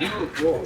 이거 뭐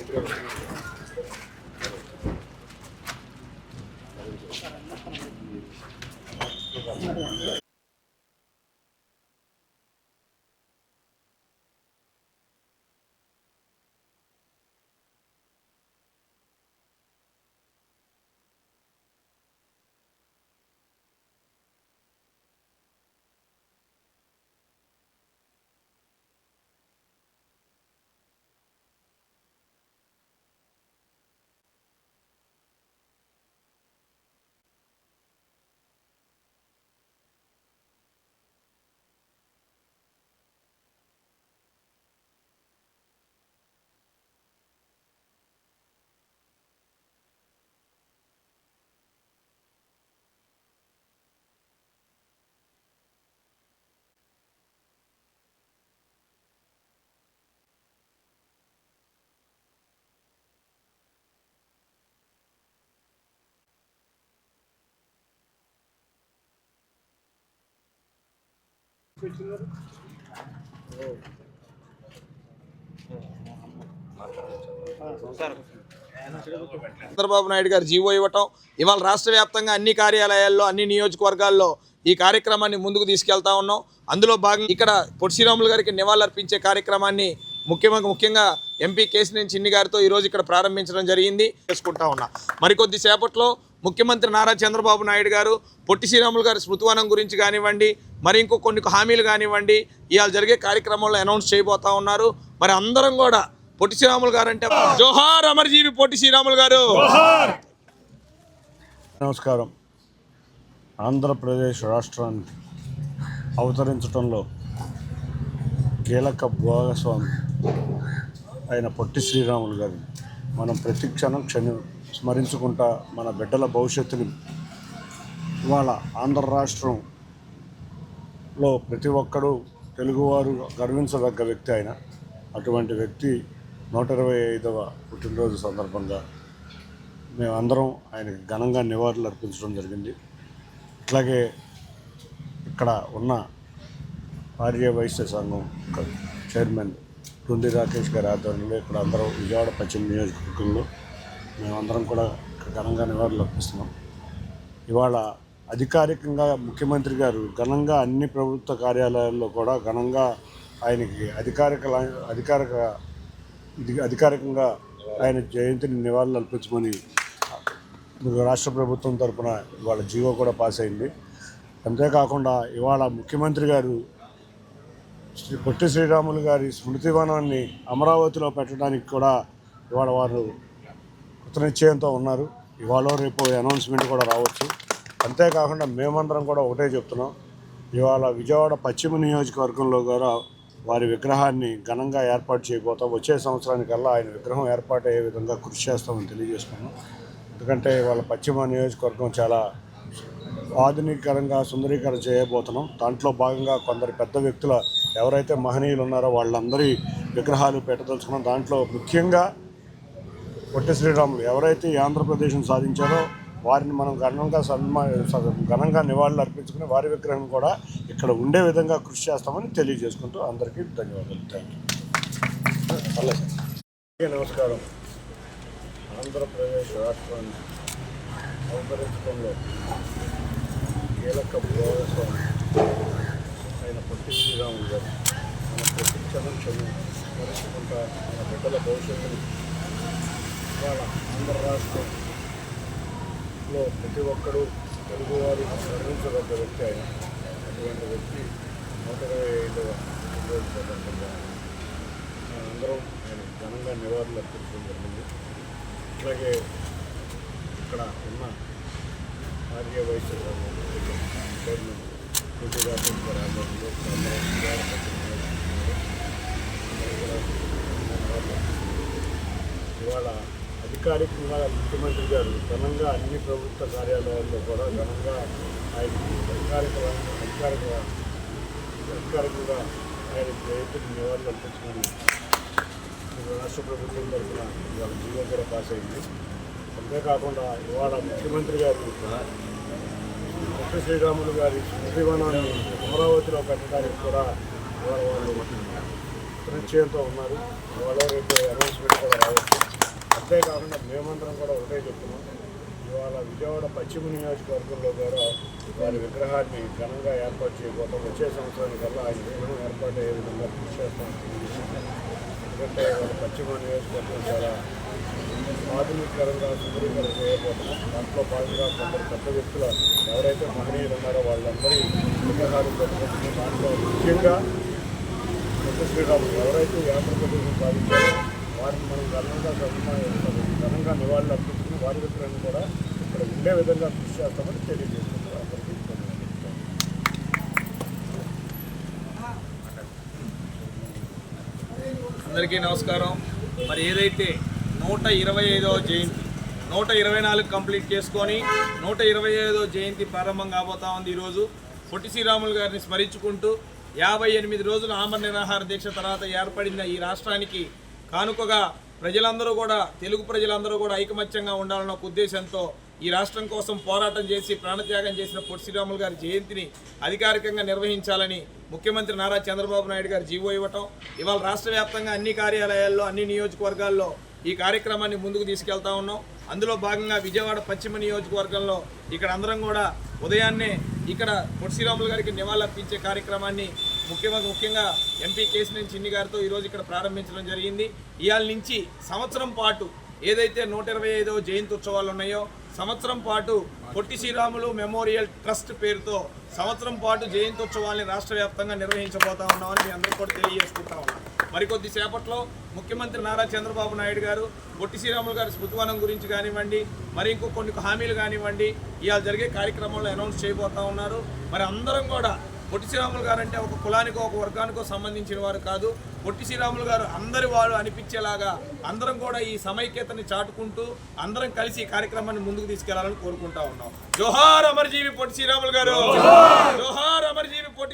చంద్రబాబు నాయుడు గారు జీవో ఇవ్వటం ఇవాళ రాష్ట్ర వ్యాప్తంగా అన్ని కార్యాలయాల్లో అన్ని నియోజకవర్గాల్లో ఈ కార్యక్రమాన్ని ముందుకు తీసుకెళ్తా ఉన్నాం. అందులో భాగంగా ఇక్కడ పొట్టిశ్రీరాములు గారికి నివాళులర్పించే కార్యక్రమాన్ని ముఖ్యంగా ముఖ్యంగా ఎంపీ కేసినేని చిన్ని గారితో ఈరోజు ఇక్కడ ప్రారంభించడం జరిగింది. చేసుకుంటా ఉన్నా. మరికొద్ది సేపట్లో ముఖ్యమంత్రి నారా చంద్రబాబు నాయుడు గారు పొట్టి శ్రీరాములు గారి స్మృతివనం గురించి కానివ్వండి మరి ఇంకో కొన్ని హామీలు కానివ్వండి ఇవాళ జరిగే కార్యక్రమంలో అనౌన్స్ చేయబోతా ఉన్నారు. మరి అందరం కూడా పొట్టి శ్రీరాములు గారు అంటే జోహార్ అమర్జీవి పొట్టి శ్రీరాములు గారు. నమస్కారం. ఆంధ్రప్రదేశ్ రాష్ట్రాన్ని అవతరించడంలో కీలక భాగస్వామి అయిన పొట్టి శ్రీరాములు గారిని మనం ప్రతి క్షణం క్షణి స్మరించుకుంటా మన బిడ్డల భవిష్యత్తుని ఇవాళ ఆంధ్ర రాష్ట్రంలో ప్రతి ఒక్కరూ తెలుగువారు గర్వించదగ్గ వ్యక్తి ఆయన. అటువంటి వ్యక్తి నూట ఇరవై ఐదవ పుట్టినరోజు సందర్భంగా మేమందరం ఆయనకి ఘనంగా నివాళులు అర్పించడం జరిగింది. అట్లాగే ఇక్కడ ఉన్న ఆర్య వైశ్య సంఘం చైర్మన్ టుండి రాకేష్ గారి ఆధ్వర్యంలో ఇక్కడ అందరం విజయవాడ పశ్చిమ నియోజకవర్గంలో మేమందరం కూడా ఘనంగా నివాళులు అర్పిస్తున్నాం. ఇవాళ అధికారికంగా ముఖ్యమంత్రి గారు ఘనంగా అన్ని ప్రభుత్వ కార్యాలయాల్లో కూడా ఘనంగా ఆయనకి అధికారిక అధికారిక అధికారికంగా ఆయన జయంతిని నివాళులు అర్పించమని రాష్ట్ర ప్రభుత్వం తరఫున ఇవాళ జీవో కూడా పాస్ అయింది. అంతేకాకుండా ఇవాళ ముఖ్యమంత్రి గారు శ్రీ పొట్టి శ్రీరాములు గారి స్మృతివనాన్ని అమరావతిలో పెట్టడానికి కూడా ఇవాళ వారు కృతనిశ్చయంతో ఉన్నారు. ఇవాళ రేపు అనౌన్స్మెంట్ కూడా రావచ్చు. అంతేకాకుండా మేమందరం కూడా ఒకటే చెప్తున్నాం. ఇవాళ విజయవాడ పశ్చిమ నియోజకవర్గంలో కూడా వారి విగ్రహాన్ని ఘనంగా ఏర్పాటు చేయబోతాం వచ్చే సంవత్సరానికల్లా ఆయన విగ్రహం ఏర్పాటు అయ్యే విధంగా కృషి చేస్తామని తెలియజేసుకున్నాం. ఎందుకంటే వాళ్ళ పశ్చిమ నియోజకవర్గం చాలా ఆధునికరంగా సుందరీకరణ చేయబోతున్నాం. దాంట్లో భాగంగా కొందరు పెద్ద వ్యక్తుల ఎవరైతే మహనీయులు ఉన్నారో వాళ్ళందరి విగ్రహాలు పెట్టదలుచుకున్నాం. దాంట్లో ముఖ్యంగా పొట్టి శ్రీరాములు ఎవరైతే ఈ ఆంధ్రప్రదేశ్ను సాధించారో వారిని మనం ఘనంగా సన్మా ఘనంగా నివాళులు అర్పించుకుని వారి విగ్రహం కూడా ఇక్కడ ఉండే విధంగా కృషి చేస్తామని తెలియజేసుకుంటూ అందరికీ ధన్యవాదాలు. థ్యాంక్ యూ నమస్కారం. ఆంధ్రప్రదేశ్ రాష్ట్రాన్ని అవతరించడంలో కీలక భాగస్వామి అయిన పొట్టి శ్రీరాములు గారు మన ప్రతి క్షణం క్షణం మన బిడ్డల భవిష్యత్తుని ఆంధ్ర రాష్ట్రంలో ప్రతి ఒక్కరూ తెలుగువారు గర్వించదగ్గ వ్యక్తి ఆయన. అటువంటి వ్యక్తి నూట ఇరవై ఐదవ పుట్టినరోజు సందర్భంగా అందరం ఆయన ఘనంగా నివాళులు అర్పించడం జరిగింది. అలాగే ఇక్కడ ఉన్న ఆర్య వైశ్య చైర్మన్ కుంటి రాజేష్ గారి ఆధ్వర్యంలో అందరం కూడా నివాళులు అర్పిస్తున్నాం. ఇవాళ అధికారికంగా ముఖ్యమంత్రి గారు ఘనంగా అన్ని ప్రభుత్వ కార్యాలయాల్లో కూడా ఘనంగా ఆయనకి అధికారిక అధికారిక అధికారికంగా ఆయన జయంతిని నివాళులు అర్పించమని రాష్ట్ర ప్రభుత్వం తరఫున ఇవాళ జీవో కూడా పాస్ అయింది. అంతేకాకుండా ఇవాళ ముఖ్యమంత్రి గారు పొట్టి శ్రీరాములు గారి స్మృతివనాన్ని అమరావతిలో పెట్టడానికి కూడా ఇవాళ వాళ్ళు నిశ్చయంతో ఉన్నారు. ఇవాళ రేపు అనౌన్స్మెంట్ కూడా రావచ్చు. అంతేకాకుండా మేమందరం కూడా ఒకటే చెప్తున్నాం. ఇవాళ విజయవాడ పశ్చిమ నియోజకవర్గంలో కూడా వారి విగ్రహాన్ని ఘనంగా ఏర్పాటు చేయబోతాం. వచ్చే సంవత్సరానికల్లా ఆయన విగ్రహం ఏర్పాటు అయ్యే విధంగా కృషి చేస్తాం. ఎందుకంటే వాళ్ళ పశ్చిమ నియోజకవర్గం చాలా ఆధునికరంగా సుందరీకరణ చేయబోతున్నాం. దాంట్లో భాగంగా కొందరు పెద్ద వ్యక్తుల ఎవరైతే మహనీయులు ఉన్నారో వాళ్ళందరి విగ్రహాలు పెట్టుకుంటున్నాం దాంట్లో ముఖ్యంగా పెద్ద శ్రీరాములు ఎవరైతే యాత్ర ప్రదేశం సాధించారో వారికి మనం ఘనంగా ఘనంగా నివాళులు అర్పించుకుని వారి విగ్రహాన్ని కూడా ఇక్కడ ఉండే విధంగా కృషి చేస్తామని తెలియజేస్తున్నారు అందరికీ అందరికీ నమస్కారం. మరి ఏదైతే నూట ఇరవై ఐదవ జయంతి నూట ఇరవై నాలుగు కంప్లీట్ చేసుకొని నూట ఇరవై ఐదవ జయంతి ప్రారంభం కాబోతా ఉంది ఈరోజు. పొట్టి శ్రీరాములు గారిని స్మరించుకుంటూ యాభై ఎనిమిది రోజుల ఆమర నిరాహార దీక్ష తర్వాత ఏర్పడిన ఈ రాష్ట్రానికి కానుకగా ప్రజలందరూ కూడా తెలుగు ప్రజలందరూ కూడా ఐకమత్యంగా ఉండాలన్న ఒక ఉద్దేశంతో ఈ రాష్ట్రం కోసం పోరాటం చేసి ప్రాణత్యాగం చేసిన పొట్టి శ్రీరాములు గారి జయంతిని అధికారికంగా నిర్వహించాలని ముఖ్యమంత్రి నారా చంద్రబాబు నాయుడు గారు జీవో ఇవ్వటం ఇవాళ రాష్ట్ర వ్యాప్తంగా అన్ని కార్యాలయాల్లో అన్ని నియోజకవర్గాల్లో ఈ కార్యక్రమాన్ని ముందుకు తీసుకెళ్తా ఉన్నాం. అందులో భాగంగా విజయవాడ పశ్చిమ నియోజకవర్గంలో ఇక్కడ అందరం కూడా ఉదయాన్నే ఇక్కడ పొట్టి శ్రీరాములు గారికి నివాళులర్పించే కార్యక్రమాన్ని ముఖ్యంగా ముఖ్యంగా ఎంపీ కేసినేని చిన్ని గారితో ఈరోజు ఇక్కడ ప్రారంభించడం జరిగింది. ఇవాళ నుంచి సంవత్సరం పాటు ఏదైతే నూట ఇరవై ఐదవ జయంతి ఉత్సవాలు ఉన్నాయో సంవత్సరం పాటు పొట్టి శ్రీరాములు మెమోరియల్ ట్రస్ట్ పేరుతో సంవత్సరం పాటు జయంతి ఉత్సవాల్ని రాష్ట్ర వ్యాప్తంగా నిర్వహించబోతా ఉన్నామని మీ అందరూ కూడా తెలియజేసుకుంటా ఉన్నాం. మరికొద్ది సేపట్లో ముఖ్యమంత్రి నారా చంద్రబాబు నాయుడు గారు పొట్టి శ్రీరాములు గారి స్మృతివనం గురించి కానివ్వండి మరి ఇంకో కొన్ని హామీలు కానివ్వండి ఇవాళ జరిగే కార్యక్రమంలో అనౌన్స్ చేయబోతా ఉన్నారు. మరి అందరం కూడా పొట్టి శ్రీరాములు గారు అంటే ఒక కులానికో ఒక వర్గానికో సంబంధించిన వారు కాదు. పొట్టి శ్రీరాములు గారు అందరి వారు అనిపించేలాగా అందరం కూడా ఈ సమైక్యతని చాటుకుంటూ అందరం కలిసి ఈ కార్యక్రమాన్ని ముందుకు తీసుకెళ్ళాలని కోరుకుంటా ఉన్నాం. జోహార్ అమర్జీవి పొట్టి శ్రీరాములు గారు. జోహార్!